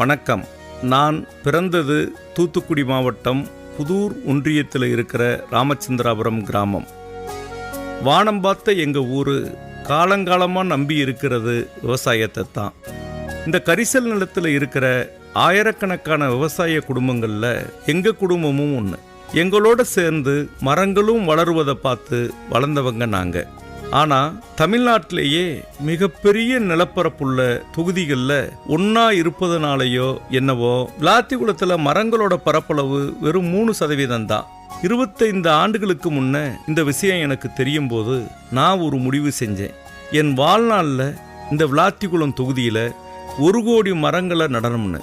வணக்கம். நான் பிறந்தது தூத்துக்குடி மாவட்டம் புதூர் ஒன்றியத்தில் இருக்கிற ராமச்சந்திராபுரம் கிராமம். வானம் பார்த்த எங்கள் ஊர் காலங்காலமாக நம்பி இருக்கிறது விவசாயத்தை தான். இந்த கரிசல் நிலத்தில் இருக்கிற ஆயிரக்கணக்கான விவசாய குடும்பங்களில் எங்கள் குடும்பமும் ஒன்று எங்களோட சேர்ந்து மரங்களும் வளருவதை பார்த்து வளர்ந்தவங்க நாங்கள் ஆனால் தமிழ்நாட்டிலேயே மிகப்பெரிய நிலப்பரப்புள்ள தொகுதிகளில் ஒன்றா இருப்பதனாலேயோ என்னவோ விளாத்திகுளத்தில் மரங்களோட பரப்பளவு வெறும் மூணு சதவீதம் தான். இருபத்தைந்து ஆண்டுகளுக்கு முன்ன இந்த விஷயம் எனக்கு தெரியும் போது நான் ஒரு முடிவு செஞ்சேன். என் வாழ்நாளில் இந்த விளாத்திகுளம் தொகுதியில் ஒரு கோடி மரங்களை நடணும்னு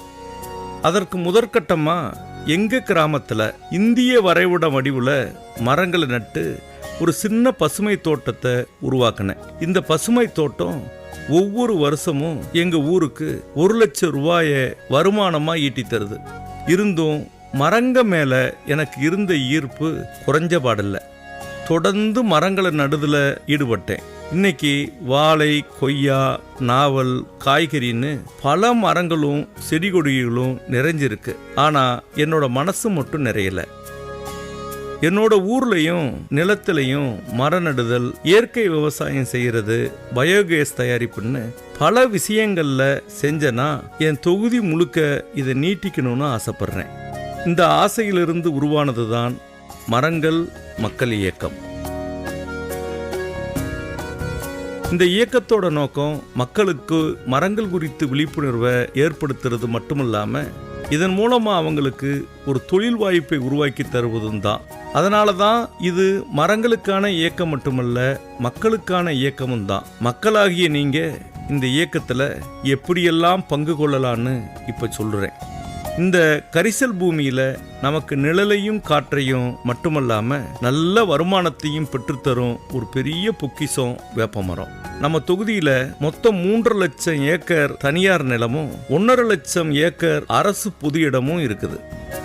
அதற்கு முதற்கட்டமாக எங்கள் கிராமத்தில் இந்திய வரைபட வடிவில் மரங்களை நட்டு ஒரு சின்ன பசுமை தோட்டத்தை உருவாக்கினேன். இந்த பசுமை தோட்டம் ஒவ்வொரு வருஷமும் எங்க ஊருக்கு ஒரு லட்சம் ரூபாய வருமானமா ஈட்டி தருது. இருந்தும் மரங்க மேல எனக்கு இருந்த ஈர்ப்பு குறைஞ்ச பாடல்ல. தொடர்ந்து மரங்களை நடுதுல ஈடுபட்டேன். இன்னைக்கு வாழை கொய்யா நாவல் காய்கறின்னு பல மரங்களும் செடி கொடிகளும் நிறைஞ்சிருக்கு. ஆனா என்னோட மனசு மட்டும் நிறையல. என்னோட ஊர்லயும் நிலத்திலையும் மர நடுதல் இயற்கை விவசாயம் செய்யறது பயோகேஸ் தயாரிப்புன்னு பல விஷயங்கள்ல செஞ்சனா என் தொகுதி முழுக்க இதை நீட்டிக்கணும்னு ஆசைப்படுறேன். இந்த ஆசையிலிருந்து உருவானதுதான் மரங்கள் மக்கள் இயக்கம். இந்த இயக்கத்தோட நோக்கம் மக்களுக்கு மரங்கள் குறித்து விழிப்புணர்வை ஏற்படுத்துறது மட்டுமில்லாம இதன் மூலமாக அவங்களுக்கு ஒரு தொழில் வாய்ப்பை உருவாக்கி தருவதும் தான். அதனால தான் இது மரங்களுக்கான இயக்கம் மட்டுமல்ல மக்களுக்கான இயக்கமும் தான். மக்களாகிய நீங்கள் இந்த இயக்கத்தில் எப்படியெல்லாம் பங்கு கொள்ளலான்னு இப்போ சொல்கிறேன் இந்த கரிசல் பூமியில் நமக்கு நிழலையும் காற்றையும் மட்டுமல்லாமல் நல்ல வருமானத்தையும் பெற்றுத்தரும் ஒரு பெரிய பொக்கிஷம் வேப்பமரம். நம்ம தொகுதியில மொத்தம் மூன்று லட்சம் ஏக்கர் தனியார் நிலமும் ஒன்றரை லட்சம் ஏக்கர் அரசு பொது இடமும் இருக்குது.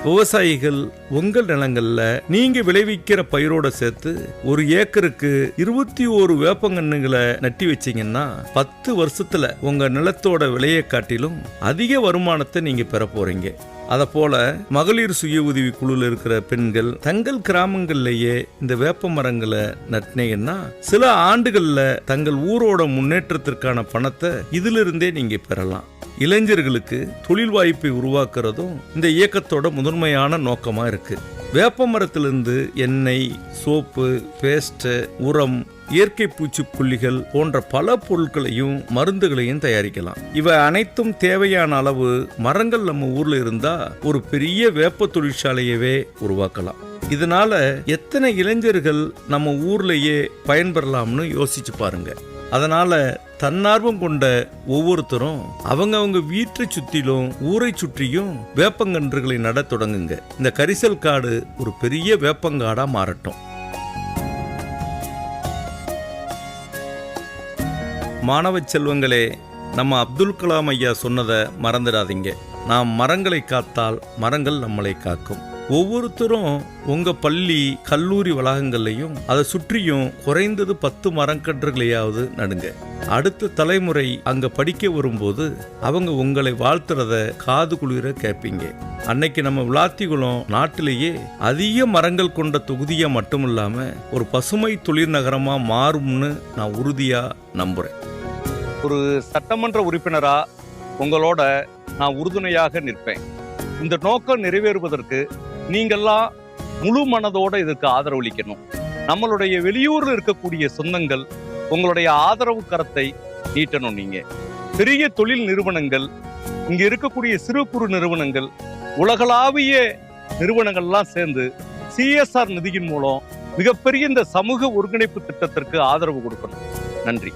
விவசாயிகள் உங்கள் நிலங்கள்ல நீங்க விளைவிக்கிற பயிரோட சேர்த்து ஒரு ஏக்கருக்கு இருபத்தி ஒரு வேப்பங்கன்னுகளை நட்டி வச்சீங்கன்னா பத்து வருஷத்துல உங்க நிலத்தோட விலையை காட்டிலும் அதிக வருமானத்தை நீங்க பெற போறீங்க. அதை போல மகளிர் சுய உதவி குழுல இருக்கிற பெண்கள் தங்கள் கிராமங்கள்லயே இந்த வேப்ப மரங்களை நட்டினீங்கன்னா சில ஆண்டுகள்ல தங்கள் ஊரோட முன்னேற்றத்திற்கான பணத்தை இதிலிருந்தே நீங்க பெறலாம். இளைஞர்களுக்கு தொழில் வாய்ப்பை உருவாக்குறதும் இந்த இயக்கத்தோட முதன்மையான நோக்கமா இருக்கு. வேப்ப மரத்திலிருந்து எண்ணெய் சோப்பு பேஸ்ட்டு உரம் இயற்கை பூச்சிக்கொல்லிகள் போன்ற பல பொருட்களையும் மருந்துகளையும் தயாரிக்கலாம். இவை அனைத்தும் தேவையான அளவு மரங்கள் நம்ம ஊர்ல இருந்தா ஒரு பெரிய வேப்ப தொழிற்சாலையவே உருவாக்கலாம். இதனால எத்தனை இளைஞர்கள் நம்ம ஊர்லயே பயன்பெறலாம்னு யோசிச்சு பாருங்க. அதனால தன்னார்வம் கொண்ட ஒவ்வொருத்தரும் அவங்கவங்க வீட்டை சுற்றிலும் ஊரை சுற்றியும் வேப்பங்கன்றுகளை நட தொடங்குங்க. இந்த கரிசல் காடு ஒரு பெரிய வேப்பங்காடா மாறட்டும். மாணவ செல்வங்களே நம்ம அப்துல் கலாம் ஐயா சொன்னதை மறந்துடாதீங்க. நாம் மரங்களை காத்தால் மரங்கள் நம்மளை காக்கும். ஒவ்வொருத்தரும் உங்க பள்ளி கல்லூரி வளாகங்கள்லையும் அதை சுற்றியும் குறைந்தது பத்து மரக்கன்றுகளையாவது நடுங்க. அடுத்த தலைமுறை அங்க படிக்க வரும்போது அவங்க உங்களை வாழ்த்துறத காது குளிர கேட்பீங்க. அன்னைக்கு நம்ம விளாத்திகுளம் நாட்டிலேயே அதிக மரங்கள் கொண்ட தொகுதியா மட்டும் இல்லாம ஒரு பசுமை தொழில் நகரமா மாறும்னு நான் உறுதியா நம்புறேன். ஒரு சட்டமன்ற உறுப்பினரா உங்களோட நான் உறுதுணையாக நிற்பேன். இந்த நோக்கம் நிறைவேறுவதற்கு நீங்கள்லாம் முழு மனதோட இதுக்கு ஆதரவளிக்கணும். நம்மளுடைய வெளியூர்ல இருக்கக்கூடிய சொந்தங்கள் உங்களுடைய ஆதரவு கரத்தை நீட்டணும் நீங்க. பெரிய தொழில் நிறுவனங்கள் இங்க இருக்கக்கூடிய சிறு குறு நிறுவனங்கள் உலகளாவிய நிறுவனங்கள்லாம் சேர்ந்து சிஎஸ்ஆர் நிதியின் மூலம் மிகப்பெரிய இந்த சமூக ஒருங்கிணைப்பு திட்டத்திற்கு ஆதரவு கொடுக்கணும். நன்றி.